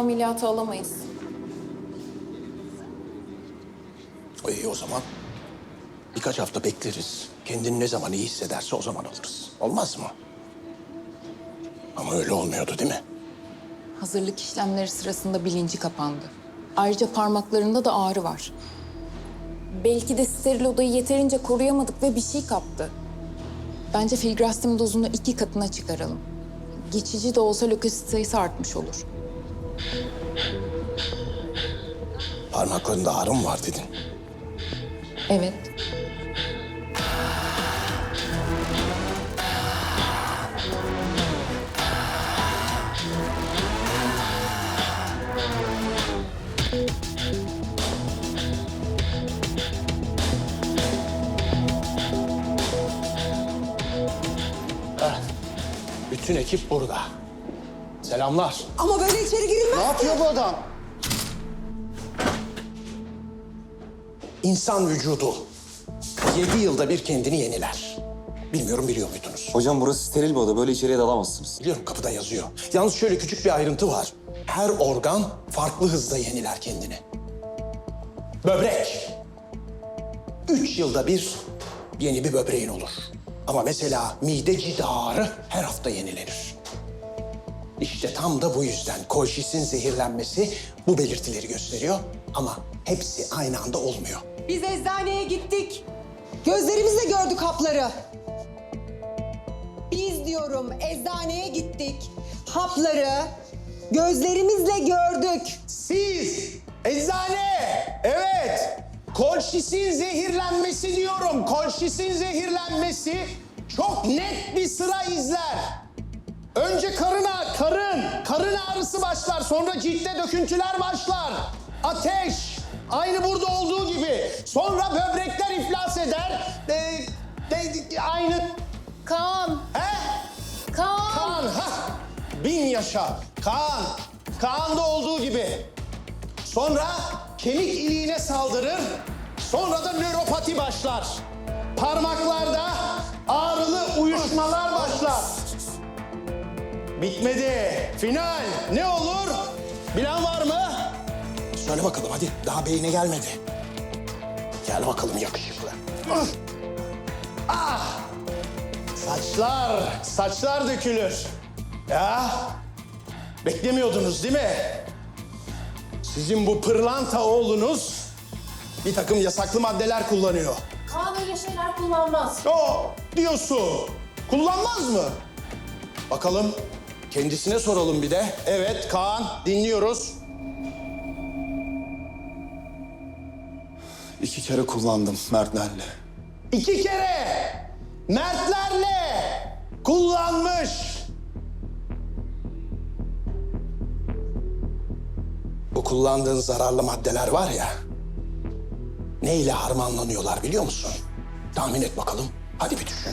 ameliyata alamayız. İyi o zaman. Birkaç hafta bekleriz. Kendini ne zaman iyi hissederse o zaman alırız. Olmaz mı? Ama öyle olmuyordu değil mi? Hazırlık işlemleri sırasında bilinci kapandı. Ayrıca parmaklarında da ağrı var. Belki de steril odayı yeterince koruyamadık ve bir şey kaptı. Bence filgrastim dozunu iki katına çıkaralım. Geçici de olsa lökosit sayısı artmış olur. Parmaklarında ağrım var dedin. Evet. Bütün ekip burada. Selamlar. Ama böyle içeri girilmez. Ne yapıyor bu adam? İnsan vücudu yedi yılda bir kendini yeniler. Bilmiyorum biliyor muydunuz? Hocam burası steril bir oda. Böyle içeriye dalamazsınız. Biliyorum kapıda yazıyor. Yalnız şöyle küçük bir ayrıntı var. Her organ farklı hızda yeniler kendini. Böbrek. Üç yılda bir yeni bir böbreğin olur. Ama mesela mide cidarı her hafta yenilenir. İşte tam da bu yüzden kolşisin zehirlenmesi bu belirtileri gösteriyor. Ama hepsi aynı anda olmuyor. Biz eczaneye gittik. Gözlerimizle gördük hapları. Biz diyorum eczaneye gittik. Hapları gözlerimizle gördük. Siz eczane. Evet. Kolşisin zehirlenmesi diyorum. Kolşisin zehirlenmesi çok net bir sıra izler. Önce karın ağ- karın, karın ağrısı başlar. Sonra ciltte döküntüler başlar. Ateş, aynı burada olduğu gibi. Sonra böbrekler iflas eder. Ee, de- aynı... Kaan! He? Kaan! Kaan, ha! Bin yaşa. Kaan. Kaan'da olduğu gibi. Sonra kemik iliğine saldırır. Sonra da nöropati başlar. Parmaklarda ağrılı uyuşmalar. Bitmedi. Final. Ne olur? Bilen var mı? Söyle bakalım hadi. Daha beyine gelmedi. Gel bakalım yakışıklı. Ah! Ah! Saçlar, saçlar dökülür. Ya, beklemiyordunuz değil mi? Sizin bu pırlanta oğlunuz bir takım yasaklı maddeler kullanıyor. Kaan öyle şeyler kullanmaz. O diyorsun. Kullanmaz mı? Bakalım kendisine soralım bir de. Evet Kaan dinliyoruz. İki kere kullandım Mertlerle. İki kere Mertlerle kullanmış. Bu kullandığın zararlı maddeler var ya. Neyle harmanlanıyorlar biliyor musun? Tahmin et bakalım. Hadi bir düşün.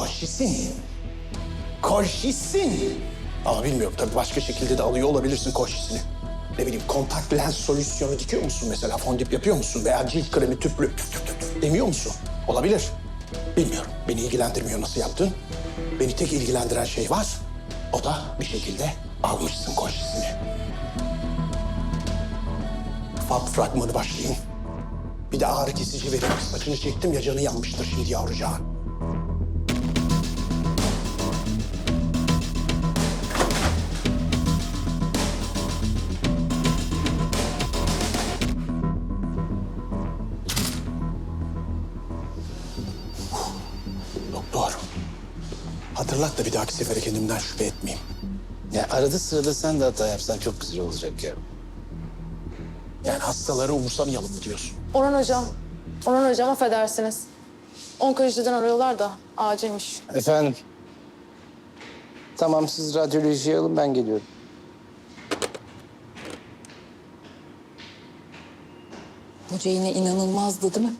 Kolşisin. Kolşisin. Ama bilmiyorum tabii başka şekilde de alıyor olabilirsin kolşisini. Ne bileyim kontak lens solüsyonu dikiyor musun mesela? Fondip yapıyor musun? Veya cilt kremi tüplü tüp tüp tüp demiyor musun? Olabilir. Bilmiyorum. Beni ilgilendirmiyor nasıl yaptın. Beni tek ilgilendiren şey var. O da bir şekilde almışsın kolşisini. Fab fragmanı başlayayım. Bir de ağrı kesici vereyim. Saçını çektim ya canı yanmıştır şimdi yavrucağın. Hatırlat da bir dahaki sefere kendimden şüphe etmeyeyim. Ya arada sırada sen de hata yapsan çok güzel olacak ya. Yani hastaları umursamayalım mı diyorsun? Orhan hocam, Orhan hocam affedersiniz. Onkolojiden arıyorlar da acilmiş. Efendim? Tamam siz radyolojiye alın ben geliyorum. Hoca yine inanılmazdı değil mi?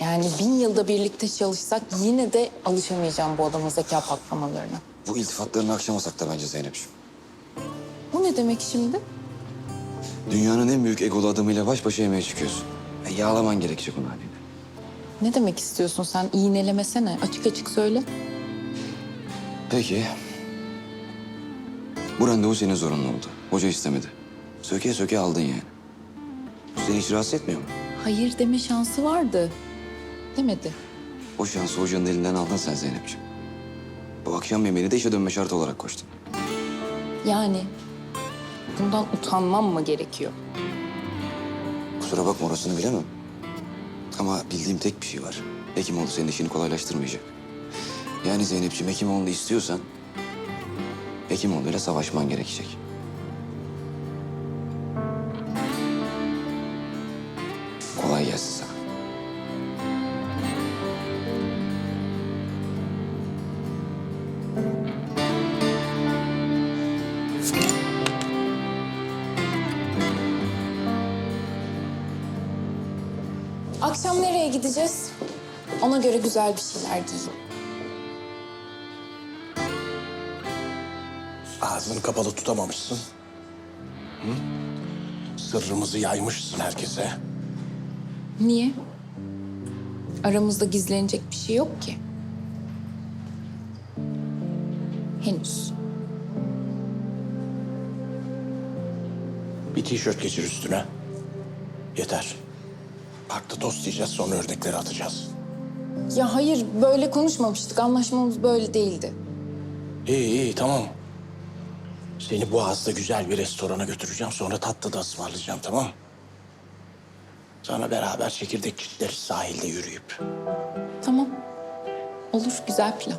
Yani bin yılda birlikte çalışsak yine de alışamayacağım bu adamın zeka patlamalarına. Bu iltifatlarını akşamasak da bence Zeynep'ciğim. Bu ne demek şimdi? Dünyanın en büyük egolu adamıyla baş başa yemeğe çıkıyorsun. E, yağlaman gerekecek onun haliyle. Ne demek istiyorsun sen? İğnelemesene. Açık açık söyle. Peki. Bu randevu senin zorunlu oldu. Hoca istemedi. Söke söke aldın yani. Bu seni hiç rahatsız etmiyor mu? Hayır deme şansı vardı. Demedi. O şansı hocanın elinden aldın sen Zeynep'ciğim. Bu akşam yemeğini de işe dönme şartı olarak koştun. Yani bundan utanmam mı gerekiyor? Kusura bakma orasını bilemem. Ama bildiğim tek bir şey var. Hekimoğlu senin işini kolaylaştırmayacak. Yani Zeynep'ciğim Hekimoğlu'nu istiyorsan... Hekimoğlu'yla savaşman gerekecek. Akşam nereye gideceğiz? Ona göre güzel bir şeyler giyeyim. Ağzını kapalı tutamamışsın. Hı? Sırrımızı yaymışsın herkese. Niye? Aramızda gizlenecek bir şey yok ki. Henüz. Bir tişört geçir üstüne. Yeter. Parkta tost yiyeceğiz sonra ördekleri atacağız. Ya hayır böyle konuşmamıştık. Anlaşmamız böyle değildi. İyi iyi tamam. Seni Boğaz'da güzel bir restorana götüreceğim. Sonra tatlı da ısmarlayacağım tamam mı? Sonra beraber çekirdek çitleriz sahilde yürüyüp. Tamam. Olur güzel plan.